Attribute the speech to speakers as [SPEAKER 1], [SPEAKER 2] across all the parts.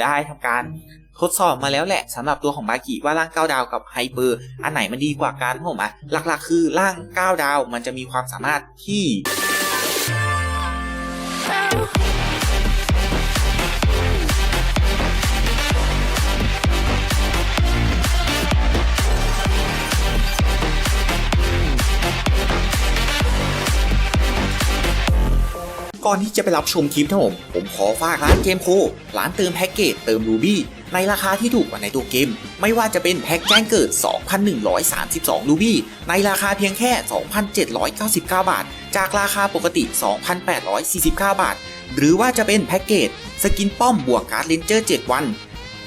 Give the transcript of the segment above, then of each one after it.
[SPEAKER 1] ได้ทำการทดสอบมาแล้วแหละสำหรับตัวของบากิว่าร่างก้9ดาวกับไฮเปอร์อันไหนมันดีกว่ากันผมอะหลักๆ คือร่างก้9ดาวมันจะมีความสามารถที่ ก่อนที่จะไปรับชมคลิปนะผมผมขอฝากร้านเกมโคร้านเติมแพ็กเกจเติมรูบี้ในราคาที่ถูกกว่าในตัวเกม ไม่ว่าจะเป็นแพ็กแจ้งเกิด 2,132 รูบี้ ในราคาเพียงแค่ 2,799 บาท จากราคาปกติ 2,849 บาท หรือว่าจะเป็นแพ็กเกจสกินป้อมบวกการ์ดเลนเจอร์ 7 วัน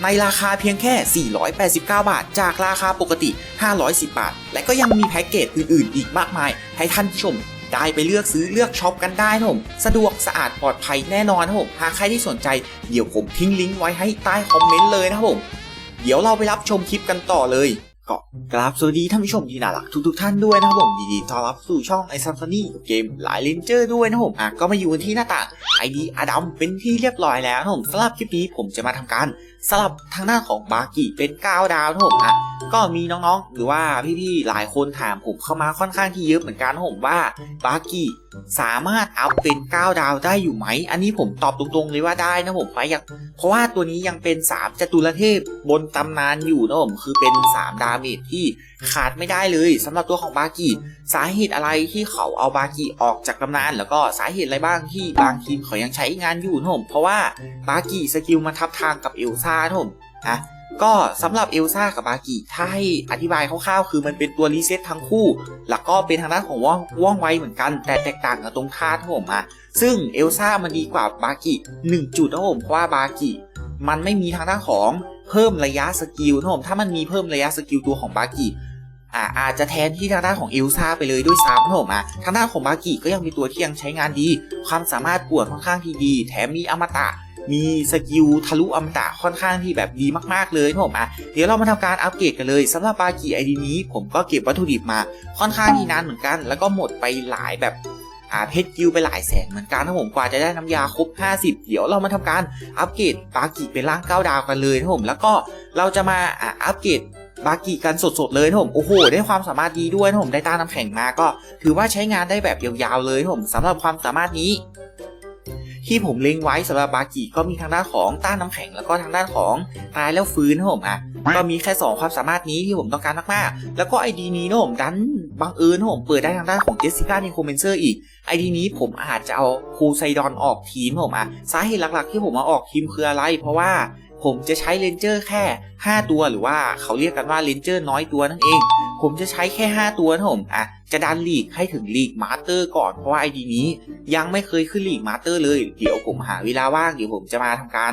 [SPEAKER 1] ในราคาเพียงแค่ 489 บาท จากราคาปกติ 510 บาท และก็ยังมีแพ็กเกจอื่นๆ อีกมากมาย ให้ท่านชม ได้ไปเลือกซื้อเลือกช็อปกันได้นะผมสะดวกสะอาดปลอดภัยแน่นอนนะผมหากใครที่สนใจเดี๋ยวผมทิ้งลิงก์ไว้ให้ใต้คอมเมนต์เลยนะครับผมเดี๋ยวเราไปรับชมคลิปกันต่อเลยก็กราบสวัสดีท่านผู้ชมที่น่ารักทุกๆท่านด้วยนะครับผมยินดีต้อนรับสู่ช่องไอซัมซานี่เกมหลายเลนเจอร์ด้วยนะครับผมอะก็มาอยู่กันที่หน้าต่างไอดีอดัมเป็นที่เรียบร้อยแล้วนะครับผมสำหรับคลิปนี้ผมจะมาทำการ สำหรับทางหน้านของบากิเป็น 9 ดาวนะครับผมอะก็มีน้องๆ หรือว่าพี่ๆ หลายคนถามผมเข้ามาค่อนข้างที่เยอะเหมือนกันนะผมว่าบากิสามารถอัพเป็น 9 ดาวได้อยู่ไหม อันนี้ผมตอบตรงๆเลยว่าได้นะผมไปอยากเพราะว่าตัวนี้ยังเป็น 3จตุรเทพบนตำนานอยู่นะผมคือเป็น 3 ดาเมจที่ ขาดไม่ได้เลยสำหรับตัวของบากิสาเหตุอะไรที่เขาเอาบากิออกจากตำนาน แล้วก็สาเหตุอะไรบ้างที่บางทีมเขายังใช้งานอยู่นะผมเพราะว่าบากิสกิลมาทับทางกับเอลซ่านะผมอะก็สำหรับเอลซ่ากับบากิถ้าให้อธิบายคร่าวๆคือมันเป็นตัวรีเซ็ตทั้งคู่แล้วก็เป็นทางด้านของว่องว่องไวเหมือนกัน แต่แตกต่างกับตรงท่าที่ผมอะซึ่งเอลซ่ามันดีกว่าบากิ1จุดนะผมเพราะว่าบากิมันไม่มีทางด้านของเพิ่มระยะสกิลนะผมถ้ามันมีเพิ่มระยะสกิลตัวของบากิ อ่าอาจจะแทนที่ทางด้านของเอลซ่าไปเลยด้วยซ้ำนะผมอะทางด้านของบากิก็ยังมีตัวที่ยังใช้งานดี ความสามารถปวดค่อนข้างที่ดี แถมมีอมตะมีสกิลทะลุอมตะค่อนข้างที่แบบดีมากๆเลยนะผมอะเดี๋ยวเรามาทำการอัปเกรดกันเลยสำหรับบากิไอดีนี้ ผมก็เก็บวัตถุดิบมาค่อนข้างที่นานเหมือนกัน แล้วก็หมดไปหลายแบบอาเพชรกิวไปหลายแสนเหมือนกันนะผมกว่าจะได้น้ำยาครบ 50 เดี๋ยวเรามาทำการอัปเกรดบากิเป็นร่าง 9 ดาวกันเลยนะผมแล้วก็เราจะมาอัปเกรด บากิกันสดๆเลยนะผมโอ้โหได้ความสามารถดีด้วยนะผมได้ต้านน้ำแข็งมาก็ ถือว่าใช้งานได้แบบยาวๆเลยนะผมสำหรับความสามารถนี้ ที่ผมเล็งไว้สำหรับบากิก็มีทางด้านของต้านน้ำแข็งแล้วก็ทางด้านของตายแล้วฟื้นนะผมอะก็มีแค่ 2 ความสามารถนี้ที่ผมต้องการมากๆ แล้วก็ไอดีนี้นะผมดันบังเอิญนะผมเปิดได้ทางด้านของเจสสิก้านิโคเมนเซอร์อีกไอดีนี้ผมอาจจะเอาคูไซดอนออกทีมนะผมอะสาเหตุหลักๆ ที่ผมมาออกทีมคืออะไร เพราะว่า ผมจะใช้เลนเจอร์แค่ 5 ตัวหรือว่าเขาเรียกกันว่าเลนเจอร์น้อยตัวนั่นเอง ผมจะใช้แค่ 5 ตัวนะผมอะจะดันลีกให้ถึงลีกมาสเตอร์ก่อนเพราะว่าไอดีนี้ยังไม่เคยขึ้นลีกมาสเตอร์เลยเดี๋ยวผมหาเวลาว่างเดี๋ยวผมจะมาทำการ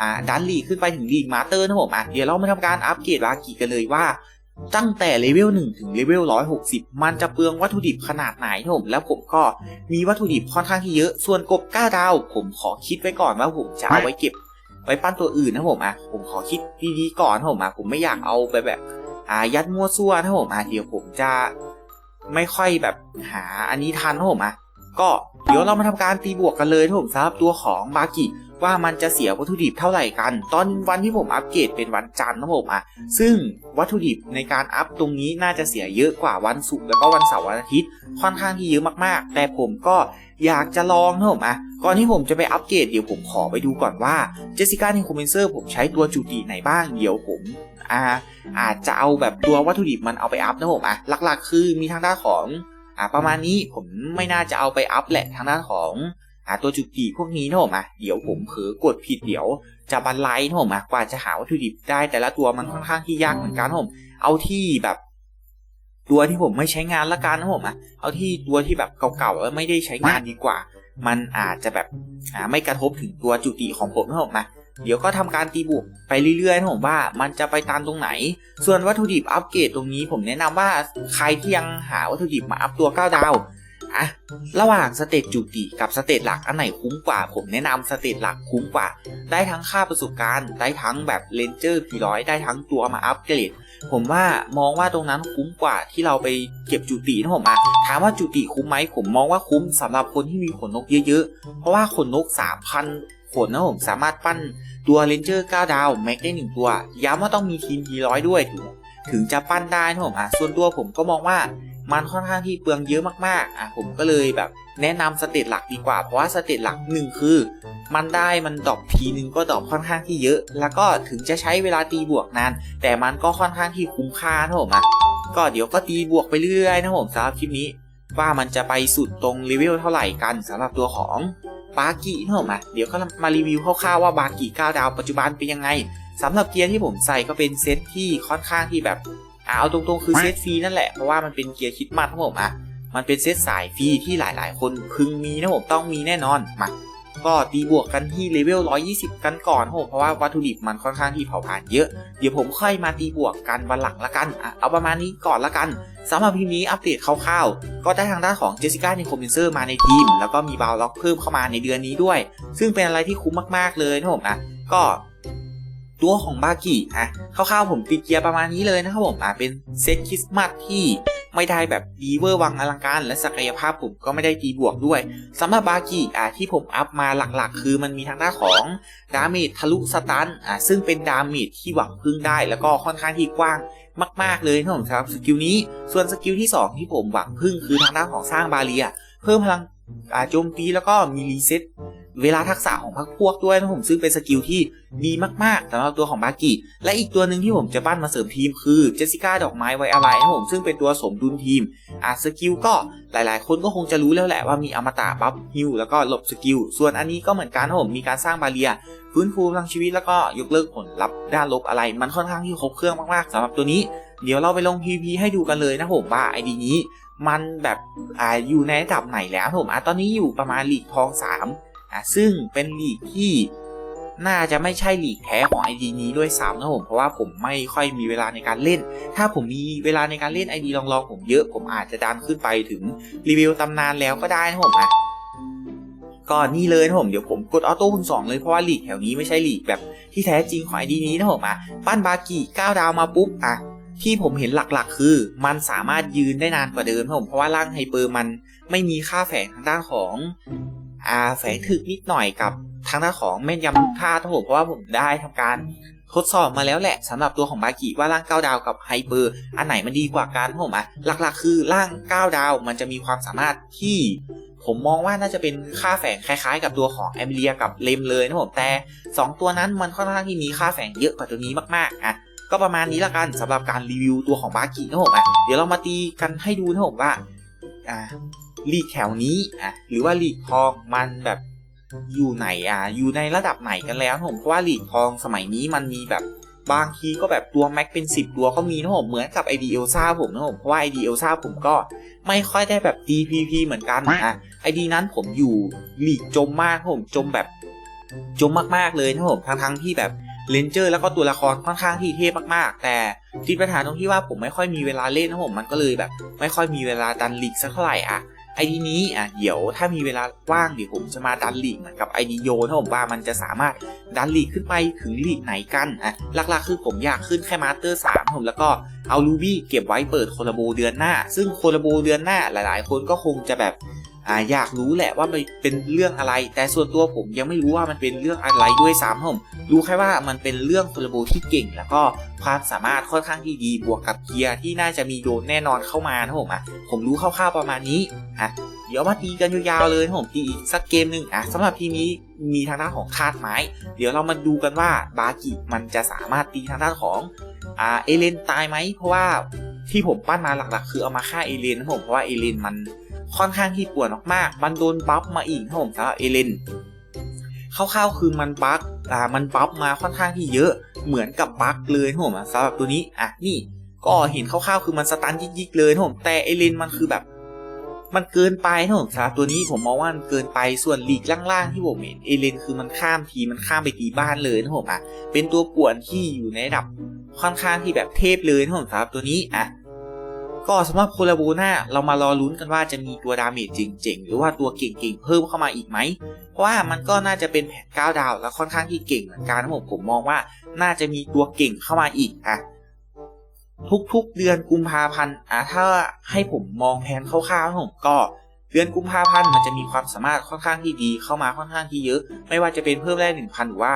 [SPEAKER 1] อ่าดันลีกขึ้นไปถึงลีกมาสเตอร์นะผมอะเดี๋ยวเรามาทำการอัปเกรดบากิกันเลยว่าตั้งแต่เลเวล1ถึงเลเวล160 มันจะเปลืองวัตถุดิบขนาดไหนนผม แล้วผมก็มีวัตถุดิบค่อนข้างที่เยอะ ส่วนกบ9ดาว ผมขอคิดไว้ก่อนว่าผมจะเอาไว้เก็บ ไปปั้นตัวอื่นนะผมอะผมขอคิดดีๆก่อนนะผมอะผมไม่อยากเอาไปแบบอ่ายัดมั่วซั่วนะผมอะเดี๋ยวผมจะไม่ค่อยแบบหาอันนี้ทันนะผมอะ ก็เดี๋ยวเรามาทำการตีบวกกันเลยนะผมสำหรับตัวของบากิว่ามันจะเสียวัตถุดิบเท่าไหร่กัน ตอนวันที่ผมอัปเกรดเป็นวันจันทร์นะผมอะซึ่งวัตถุดิบในการอัพตรงนี้น่าจะเสียเยอะกว่าวันศุกร์แล้วก็วันเสาร์วันอาทิตย์ ค่อนข้างที่เยอะมากๆ แต่ผมก็อยากจะลองนะผมอะก่อนที่ผมจะไปอัปเกรดเดี๋ยวผมขอไปดูก่อนว่าเจสสิก้าในคอมเมนเซอร์ผมใช้ตัวจุติไหนบ้างเดี๋ยวผมอ่าอาจจะเอาแบบตัววัตถุดิบมันเอาไปอัพนะผมอะหลักๆ คือมีทางด้านของ อ่าประมาณนี้ผมไม่น่าจะเอาไปอัพแหละทางด้านของอ่าตัวจุติพวกนี้นะผมอะเดี๋ยวผมเผลอกดผิดเดี๋ยวจะบันไลนะผมอะกว่าจะหาวัตถุดิบได้แต่ละตัวมันค่อนข้างที่ยากเหมือนกันนะผมเอาที่แบบ ตัวที่ผมไม่ใช้งานละกันนะผมอะเอาที่ตัวที่แบบเก่าๆแล้วไม่ได้ใช้งานดีกว่า มันอาจจะแบบอ่าไม่กระทบถึงตัวจุติของผมนะผมนะ เดี๋ยวก็ทำการตีบวกไปเรื่อยๆนะผมว่ามันจะไปตามตรงไหน ส่วนวัตถุดิบอัปเกรดตรงนี้ผมแนะนำว่าใครที่ยังหาวัตถุดิบมาอัพตัว 9 ดาวอะระหว่างสเตจจุติกับสเตจหลักอันไหนคุ้มกว่า ผมแนะนำสเตจหลักคุ้มกว่า ได้ทั้งค่าประสบการณ์ได้ทั้งแบบเลนเจอร์พีร้อยได้ทั้งตัวมาอัปเกรดผมว่ามองว่าตรงนั้นคุ้มกว่าที่เราไปเก็บจุตินะผมอะถามว่าจุติคุ้มไหมผมมองว่าคุ้มสำหรับคนที่มีขนนกเยอะๆ เพราะว่าขนนก 3,000 ขนนะผมสามารถปั้นตัวเลนเจอร์9ดาวแม็กได้ 1 ตัว ย้ำว่าต้องมีทีมทีร้อยด้วยถึงถึงจะปั้นได้นะผมอะส่วนตัวผมก็มองว่ามันค่อนข้างที่เปลืองเยอะมากๆ อะผมก็เลยแบบแนะนำสเตตหลักดีกว่า เพราะว่าสเตตหลักหนึ่งคือ มันได้มันดอปทีนึงก็ดอปค่อนข้างที่เยอะ แล้วก็ถึงจะใช้เวลาตีบวกนาน แต่มันก็ค่อนข้างที่คุ้มค่านะผมอะก็เดี๋ยวก็ตีบวกไปเรื่อยนะผมสำหรับคลิปนี้ ว่ามันจะไปสุดตรงเลเวลเท่าไหร่กันสำหรับตัวของ บากินะผมอะเดี๋ยวก็มารีวิวคร่าวๆว่าบากิ9ดาวปัจจุบันเป็นยังไงสำหรับเกียร์ที่ผมใส่ก็เป็นเซตที่ค่อนข้างที่แบบอะเอาตรงๆคือเซตฟรีนั่นแหละเพราะว่ามันเป็นเกียร์คิดมัดนะผมอะมันเป็นเซตสายฟรีที่หลายๆ คนพึงมีนะผมต้องมีแน่นอนมา ก็ตีบวกกันที่เลเวล 120 กันก่อนนะผมเพราะว่าวัตถุดิบมันค่อนข้างที่เผาผลาญเยอะ เดี๋ยวผมค่อยมาตีบวกกันวันหลังละกันอะเอาประมาณนี้ก่อนละกันสำหรับพีนี้อัปเดตคร่าวๆ ก็ได้ทางด้านของเจสสิก้าในคอมเมนเซอร์มาในทีม แล้วก็มีบาวล็อกเพิ่มเข้ามาในเดือนนี้ด้วย ซึ่งเป็นอะไรที่คุ้มมากๆเลยนะผมอะก็ตัวของบากิอะคร่าวๆผมตีเกียร์ประมาณนี้เลยนะครับผมอะเป็นเซตคริสต์มาสที่ ไม่ได้แบบดีเวอร์วังอลังการ และศักยภาพผมก็ไม่ได้ตีบวกด้วยสำหรับบากิอะที่ผมอัพมาหลักๆ คือมันมีทางด้านของดาเมจทะลุสตันอะซึ่งเป็นดาเมจที่หวังพึ่งได้ แล้วก็ค่อนข้างที่กว้างมาก ๆ เลยนะผมครับสกิลนี้ส่วนสกิลที่ 2 ที่ผมหวังพึ่งคือทางด้านของสร้างบาเรีย เพิ่มพลังอ่าโจมตีแล้วก็มีรีเซ็ต เวลาทักษะของพรรคพวกด้วยนะผมซึ่งเป็นสกิลที่ดีมากๆสำหรับตัวของบากิและอีกตัวหนึ่งที่ผมจะปั้นมาเสริมทีมคือเจสสิก้าดอกไม้ไว้อะไรนะผมซึ่งเป็นตัวสมดุลทีมอ่าสกิลก็หลายๆ คนก็คงจะรู้แล้วแหละว่ามีอมตะบัฟฮิลแล้วก็หลบสกิลส่วนอันนี้ก็เหมือนกันนะผมมีการสร้างบาเรียฟื้นฟูพลังชีวิตแล้วก็ยกเลิกผลลัพธ์ด้านลบอะไร มันค่อนข้างที่ครบเครื่องมากๆสำหรับตัวนี้เดี๋ยวเราไปลง PVP ให้ดูกันเลยนะผมว่าไอดีนี้ มันแบบออยู่ในระดับไหนแล้วผมอะตอนนี้อยู่ประมาณหลีกทอง 3ะซึ่งเป็นลีกที่น่าจะไม่ใช่ลีกแท้ของไอดีนี้ด้วยซ้ำนะผมเพราะว่าผมไม่ค่อยมีเวลาในการเล่น ถ้าผมมีเวลาในการเล่นไอดีลองๆผมเยอะ ผมอาจจะดันขึ้นไปถึงรีวิวตำนานแล้วก็ได้นะผมอะก็นี่เลยนะผมเดี๋ยวผมกดออโต้คูณสองเลยเพราะว่าลีกแถวนี้ไม่ใช่ลีกแบบที่แท้จริงของไอดีนี้นะผมอะปั้นบากิ9ดาวมาปุ๊บอะที่ผมเห็นหลักๆ คือ มันสามารถยืนได้นานกว่าเดิมนะผมเพราะว่าร่างไฮเปอร์มันไม่มีค่าแฝงทางด้านของ อ่าแฝงถึกนิดหน่อยกับทางด้านของแม่นยำทุกท่านะผมเพราะว่าผมได้ทำการทดสอบมาแล้วแหละสำหรับตัวของบากิว่าร่าง9ดาวกับไฮเปอร์อันไหนมันดีกว่ากันนะผมอะหลักๆ คือร่าง9ดาวมันจะมีความสามารถที่ผมมองว่าน่าจะเป็นค่าแฝงคล้ายๆ กับตัวของแอมเลียกับเลมเลยนะผมแต่ 2 ตัวนั้นมันค่อนข้างที่มีค่าแฝงเยอะกว่าตัวนี้มากๆอะก็ประมาณนี้ละกันสำหรับการรีวิวตัวของบากินะผมอะเดี๋ยวเรามาตีกันให้ดูนะผมว่าอ่า ลีกแถวนี้อะหรือว่าลีกทองมันแบบอยู่ไหนอะอยู่ในระดับไหนกันแล้วผมเพราะว่าลีกทองสมัยนี้มันมีแบบบางทีก็แบบตัวแม็กเป็น 10 ตัวก็มีนะผมเหมือนกับไอดีเอลซ่าผมนะผมเพราะว่าไอดีเอลซ่าผมก็ไม่ค่อยได้แบบ DPP เหมือนกันอะไอดีนั้นผมอยู่หลีกจมมากผมจมแบบจมมากๆเลยนะผมทั้งทั้งๆที่แบบเลนเจอร์แล้วก็ตัวละครค่อนข้างที่เทพมากๆ แต่ติดปัญหาตรงที่ว่าผมไม่ค่อยมีเวลาเล่นนะผมมันก็เลยแบบ ไม่ค่อยมีเวลาดันลีกสักเท่าไหร่อะ ไอดีนี้อะเดี๋ยวถ้ามีเวลาว่างเดี๋ยวผมจะมาดันลีกเหมือนกับไอดีโยนะผมว่ามันจะสามารถดันลีกขึ้นไปถึงลีกไหนกันอะหลักๆคือผมอยากขึ้นแค่มาสเตอร์สามผมแล้วก็เอาลูบี้เก็บไว้เปิดโคลาโบเดือนหน้า ซึ่งโคลาโบเดือนหน้าหลายๆ คนก็คงจะแบบ อ่าอยากรู้แหละว่ามันเป็นเรื่องอะไร แต่ส่วนตัวผมยังไม่รู้ว่ามันเป็นเรื่องอะไรด้วยซ้ำผมรู้แค่ว่ามันเป็นเรื่องโคลาโบที่เก่ง แล้วก็ความสามารถค่อนข้างที่ดีบวกกับเกียร์ที่น่าจะมีโดนแน่นอนเข้ามานะผมอะผมรู้คร่าวๆประมาณนี้อะเดี๋ยวมาตีกันยาวๆเลยผมตีอีกสักเกมหนึ่งอะสำหรับทีนี้มีทางด้านของคาดไม้ เดี๋ยวเรามาดูกันว่าบากิมันจะสามารถตีทางด้านของอ่าเอเลนตายไหมเพราะว่าที่ผมปั้นมาหลักๆ คือเอามาฆ่าเอเลนนะผมเพราะว่าเอเลนมัน ค่อนข้างที่ปวดมากๆ มันโดนบัฟมาอีกนะผมสำหรับเอเลนคร่าวๆคือมันบัฟอ่ามันบัฟมาค่อนข้างที่เยอะเหมือนกับบัฟเลยนะผมสำหรับตัวนี้อะนี่ก็เห็นคร่าวๆคือมันสตันยิกๆเลยนะผมแต่เอเลนมันคือแบบ มันเกินไปนะผมสำหรับตัวนี้ผมมองว่ามันเกินไปส่วนลีกล่างๆที่ผมเห็นเอเลนคือมันข้ามทีมันข้ามไปตีบ้านเลยนะผมอะเป็นตัวป่วนที่อยู่ในระดับค่อนข้างที่แบบเทพเลยนะผมสำหรับตัวนี้อะ ก็สำหรับโคลาโบนาเรามารอลุ้นกันว่าจะมีตัวดาเมจเจ๋งๆ หรือว่าตัวเก่งๆ เพิ่มเข้ามาอีกไหม เพราะว่ามันก็น่าจะเป็นแผน9ดาว แล้วค่อนข้างที่เก่งเหมือนกันนะผมผมมองว่าน่าจะมีตัวเก่งเข้ามาอีกอะทุกๆเดือนกุมภาพันธ์อะถ้าให้ผมมองแผนคร่าวๆนะผมก็เดือนกุมภาพันธ์มันจะมีความสามารถค่อนข้างที่ดีเข้ามาค่อนข้างที่เยอะ ไม่ว่าจะเป็นเพิ่มแร่หนึ่งพันหรือว่า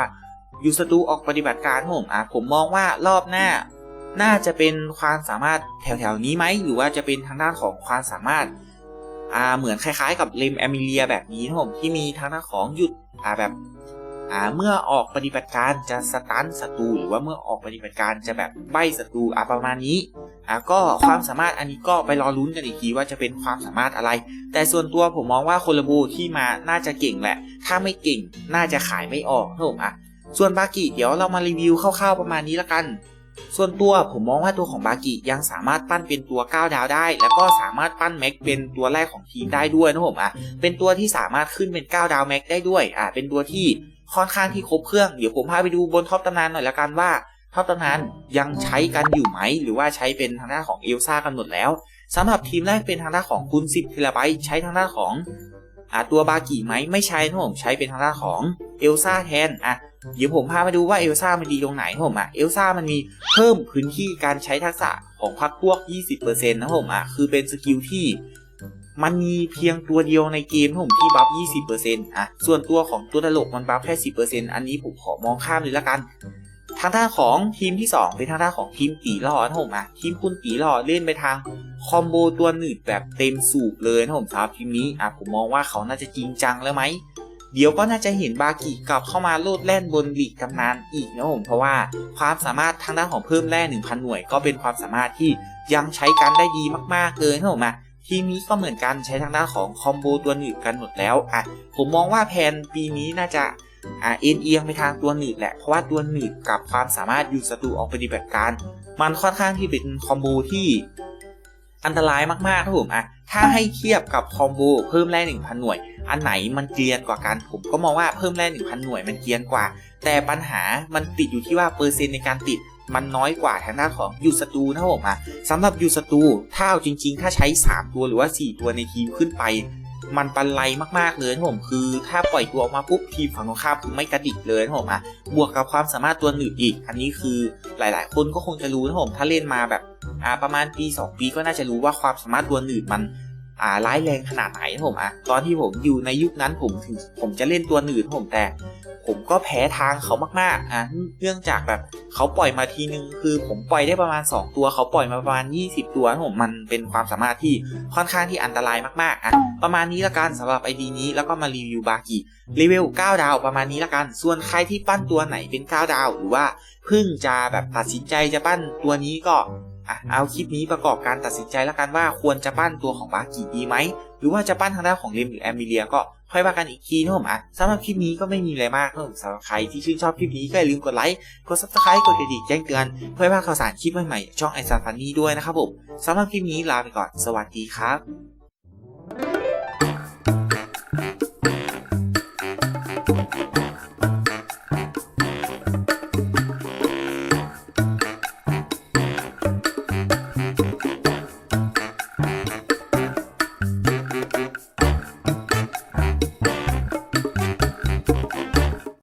[SPEAKER 1] ยูสตูออกปฏิบัติการผมอะผมมองว่ารอบหน้า น่าจะเป็นความสามารถแถวๆนี้ไหมหรือว่าจะเป็นทางด้านของความสามารถอ่าเหมือนคล้ายๆ กับเลมแอมิเลียแบบนี้ครับผมที่มีทางด้านของหยุดอ่าแบบอ่าเมื่อออกปฏิบัติการจะสตันศัตรูหรือว่าเมื่อออกปฏิบัติการจะแบบใบศัตรูอ่าประมาณนี้อ่าก็ความสามารถอันนี้ก็ไปรอลุ้นกันอีกทีว่าจะเป็นความสามารถอะไร แต่ส่วนตัวผมมองว่าโคลาบูที่มาน่าจะเก่งแหละ ถ้าไม่เก่งน่าจะขายไม่ออกครับผมอะส่วนบากิเดี๋ยวเรามารีวิวคร่าวๆประมาณนี้ละกัน ส่วนตัวผมมองว่าตัวของบากิยังสามารถปั้นเป็นตัว 9 ดาวได้ แล้วก็สามารถปั้นแม็กเป็นตัวแรกของทีมได้ด้วยนะผมอะเป็นตัวที่สามารถขึ้นเป็น 9 ดาวแม็กได้ด้วยอะเป็นตัวที่ค่อนข้างที่ครบเครื่องเดี๋ยวผมพาไปดูบนท็อปตำนานหน่อยละกันว่าท็อปตำนานยังใช้กันอยู่ไหม หรือว่าใช้เป็นทางด้านของเอลซ่ากันหมดแล้วสำหรับทีมแรกเป็นทางด้านของคุณ10เทเลไบต์ใช้ทางด้านของ อ่าตัวบากิไหมไม่ใช่นะผมใช้เป็นทางด้านของเอลซ่าแทนอะเดี๋ยวผมพามาดูว่าเอลซ่ามันดีตรงไหนผมอะเอลซ่ามันมีเพิ่มพื้นที่การใช้ทักษะของพักพวก 20%นะผมอะคือเป็นสกิลที่มันมีเพียงตัวเดียวในเกมผมที่บัฟ 20%อะ ส่วนตัวของตัวตลกมันบัฟแค่ 10%อันนี้ผมขอมองข้ามเลยละกัน ทางด้านของทีมที่2เป็นทางด้านของทีมตีหล่อนะผมอะทีมคุณตีหล่อเล่นไปทางคอมโบตัวหนืดแบบเต็มสูบเลยนะผมครับทีมนี้อะผมมองว่าเขาน่าจะจริงจังแล้วไหมเดี๋ยวก็น่าจะเห็นบากิกลับเข้ามาโลดแล่นบนลีกตำนานอีกนะผมเพราะว่าความสามารถทางด้านของเพิ่มแร่1,000 หน่วย ก็เป็นความสามารถที่ยังใช้กันได้ดีมากๆเลยนะผมอะทีมนี้ก็เหมือนกันใช้ทางด้านของคอมโบตัวหนืดกันหมดแล้วอะผมมองว่าแผนปีนี้น่าจะ เอ็นเอียงไปทางตัวหนืดแหละ เพราะว่าตัวหนืดกับความสามารถยู่ศัตรูออกปฏิบัติการ มันค่อนข้างที่เป็นคอมโบที่อันตรายมากๆครับผมอะถ้าให้เทียบกับคอมโบเพิ่มแร่1,000 หน่วย อันไหนมันเกียนกว่ากัน ผมก็มองว่าเพิ่มแร่1,000 หน่วยมันเกียนกว่า แต่ปัญหามันติดอยู่ที่ว่าเปอร์เซ็นต์ในการติดมันน้อยกว่าทางด้านของยูสตูนะผมอะสำหรับยูสตูถ้าเอาจริง ๆ ถ้าใช้ 3 ตัวหรือว่า 4 ตัวในทีมขึ้นไป มันปันไลมากๆเลยนะผมคือ ถ้าปล่อยตัวออกมาปุ๊บทีมฝั่งตรงข้ามคือไม่กระดิกเลยนะผมอะบวกกับความสามารถตัวหนึ่งอีก อันนี้คือหลาย ๆ คนก็คงจะรู้นะผมถ้าเล่นมาแบบอ่าประมาณปี 2 ปีก็น่าจะรู้ว่าความสามารถตัวหนึ่งมันอ่าร้ายแรงขนาดไหนนะผมอะตอนที่ผมอยู่ในยุคนั้นผมถึงผมจะเล่นตัวหนืดนะผมแต่ ผมก็แพ้ทางเขามากๆอะเนื่องจากแบบเขาปล่อยมาทีนึงคือผมปล่อยได้ประมาณ 2 ตัว เขาปล่อยมาประมาณ 20 ตัวผมมันเป็นความสามารถที่ค่อนข้างที่อันตรายมากๆอะประมาณนี้ละกันสำหรับไอดีนี้แล้วก็มารีวิวบากิเลเวล9ดาวประมาณนี้ละกัน ส่วนใครที่ปั้นตัวไหนเป็น 9 ดาว หรือว่าเพิ่งจะแบบตัดสินใจจะปั้นตัวนี้ก็อะเอาคลิปนี้ประกอบการตัดสินใจแล้วกันว่าควรจะปั้นตัวของบากิดีไหมหรือว่าจะปั้นทางด้านของเลมหรือแอมิเลียก็ ค่อยว่ากันอีกทีนะผมอะสำหรับคลิปนี้ก็ไม่มีอะไรมากนะผมสำหรับใครที่ชื่นชอบคลิปนี้ก็อย่าลืมกดไลค์กด subscribe กดกระดิ่งแจ้งเตือนเพื่อว่าข่าวสารคลิปใหม่ๆช่องไอซาฟันนี่ด้วยนะครับผมสำหรับคลิปนี้ลาไปก่อนสวัสดีครับ